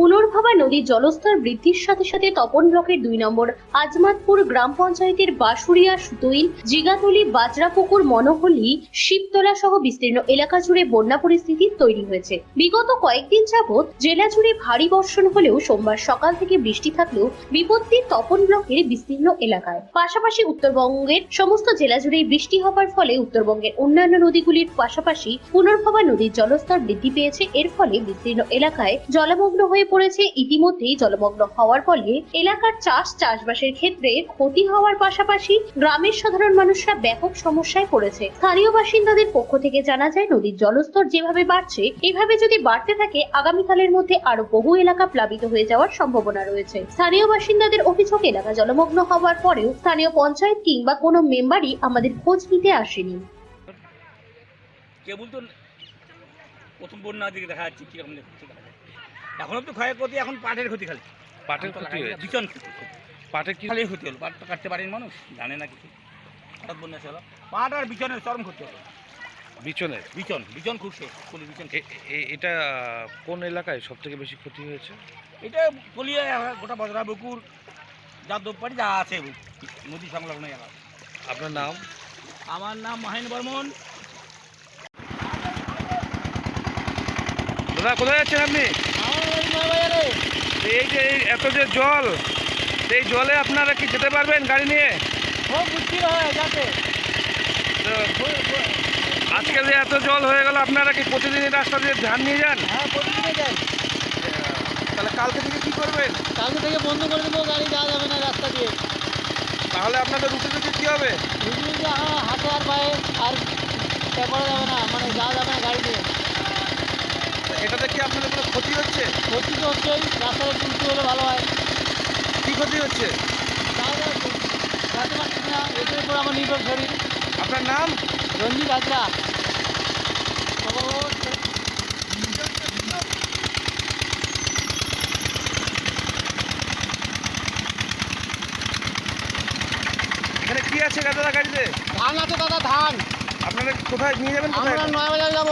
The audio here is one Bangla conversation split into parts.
পূর্ণভবা নদীর জলস্তর বৃদ্ধির সাথে সাথে তপন ব্লকের দুই নম্বর আজমাতপুর গ্রাম পঞ্চায়েতের বাসুরিয়া সুতইল, জিগাতলি, বাজরাপুকুর, মনোহলি, শিবতলা সহ বিস্তীর্ণ এলাকা জুড়ে বন্যা পরিস্থিতি তৈরি হয়েছে। বিগত কয়েকদিন যাবৎ জেলা জুড়ে ভারী বর্ষণ হলেও সোমবার সকাল থেকে বৃষ্টি থাকলেও বিপত্তি তপন ব্লকের বিস্তীর্ণ এলাকায়। পাশাপাশি উত্তরবঙ্গের সমস্ত জেলা জুড়ে বৃষ্টি হবার ফলে উত্তরবঙ্গের অন্যান্য নদীগুলির পাশাপাশি পুনর্ভবা নদীর জলস্তর বৃদ্ধি পেয়েছে। এর ফলে বিস্তীর্ণ এলাকায় জলমগ্ন হয়ে পড়েছে ইতিমধ্যেই জলমগ্ন হওয়ার ফলে এলাকার চাষ চাষবাসের ক্ষেত্রে ক্ষতি হওয়ার পাশাপাশি গ্রামের সাধারণ মানুষরা ব্যাপক সমস্যায় পড়েছে। স্থানীয় বাসিন্দাদের পক্ষ থেকে জানা যায়, নদীর জলস্তর যেভাবে বাড়ছে, এভাবে যদি বাড়তে থাকে, আগামীকালের মধ্যে আরও বহু এলাকা প্লাবিত হয়ে যাওয়ার সম্ভাবনা রয়েছে। স্থানীয় বাসিন্দাদের অভিযোগ, এলাকা জলমগ্ন হওয়ার পরেও স্থানীয় পঞ্চায়েত কিংবা কোনো মেম্বারই আমাদের খোঁজ নিতে আসেনি। কেবল তো প্রথম বন্যার দিকে দেখা যাচ্ছে কীরকম দেখা এখন তো ক্ষয়ক্ষতি এখন পাটের ক্ষতি খালি। পাটের ক্ষতি হয়েছে? বিচন ক্ষতি। পাটের কি খালি ক্ষতি হলো পাট তো কাটতে পারেনি মানুষ জানে না কিছু। হঠাৎ বন্যা ছিল পাট আর বিচনের চরম ক্ষতি হলো। বিচনের? বিচন বিচন খুব শেষ কলি বিচন এটা কোন এলাকায় সব থেকে বেশি ক্ষতি হয়েছে? এটা কলিয়া গোটা বজরা বকুর যাদবপাড়ি যা আছে নদী সংলগ্ন এলাকা। আপনার নাম? আমার নাম মাহিন বর্মন। দাদা কোথায় যাচ্ছেন আপনি? এই যে এই এত যে জল এই জলে আপনারা কি যেতে পারবেন গাড়ি নিয়ে? আজকে যে এত জল হয়ে গেল আপনারা কি প্রতিদিন রাস্তা দিয়ে ধান নিয়ে যান? তাহলে কালকে থেকে কি করবেন? কালকে থেকে বন্ধ করে দেবো গাড়ি যাওয়া যাবে না রাস্তা দিয়ে। তাহলে আপনাদের রুটে রুটে কি হবে? রুটি রুটি হ্যাঁ হাতে আর পায়ে আর যাবে না মানে যাওয়া যাবে না আপনাদের কোনো ক্ষতি হচ্ছে? ক্ষতি তো হচ্ছেই রাস্তাটা উঁচু হলে ভালো হয়। কি ক্ষতি হচ্ছে? পারছি না এটার উপর আমার নির্ভর শরীর। আপনার নাম? রঞ্জিত হাজরা। এখানে কি আছে দাদা গাড়িতে? ধান আছে দাদা ধান। আপনারা কোথায় নিয়ে যাবেন আমরা নয় বাজার যাব।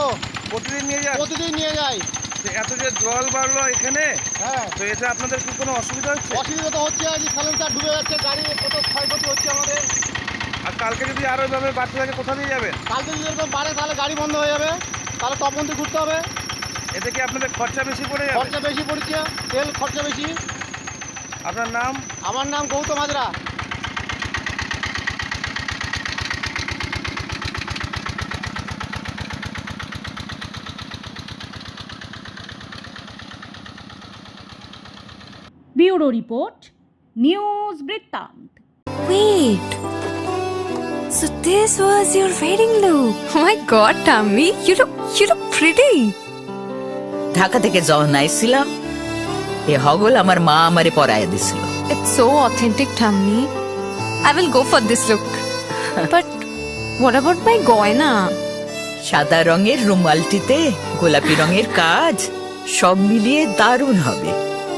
প্রতিদিন নিয়ে যান? প্রতিদিন নিয়ে যাই। এত যে জল বাড়লো এখানে হ্যাঁ। তো এতে আপনাদের কি কোনো অসুবিধা হচ্ছে? অসুবিধা তো হচ্ছে আজ সালেন্সার ডুবে যাচ্ছে গাড়ি কত ক্ষয়ক্ষতি হচ্ছে আমাদের। আর কালকে যদি আরও এভাবে বাড়তে থাকে কোথা দিয়ে যাবেন? কালকে যদি এরকম বাড়ে তাহলে গাড়ি বন্ধ হয়ে যাবে। তাহলে তপন দিয়ে ঘুরতে হবে। এতে কি আপনাদের খরচা বেশি পড়ে যাবে? খরচা বেশি পড়ছে তেল খরচা বেশি। আপনার নাম? আমার নাম Gautam Hazra. Bureau report news Brittanto Wait. So this was your wedding look. Oh my god, Tammy, you look you look pretty. Dhaka থেকে যখন আইছিলাম এ হগল আমার মা আমারে পরায় দিছিল It's so authentic, Tammy. I will go for this look. but what about my goina? সাদা রঙের রুমালটিতে গোলাপি রঙের কাজ সব মিলিয়ে দারুণ হবে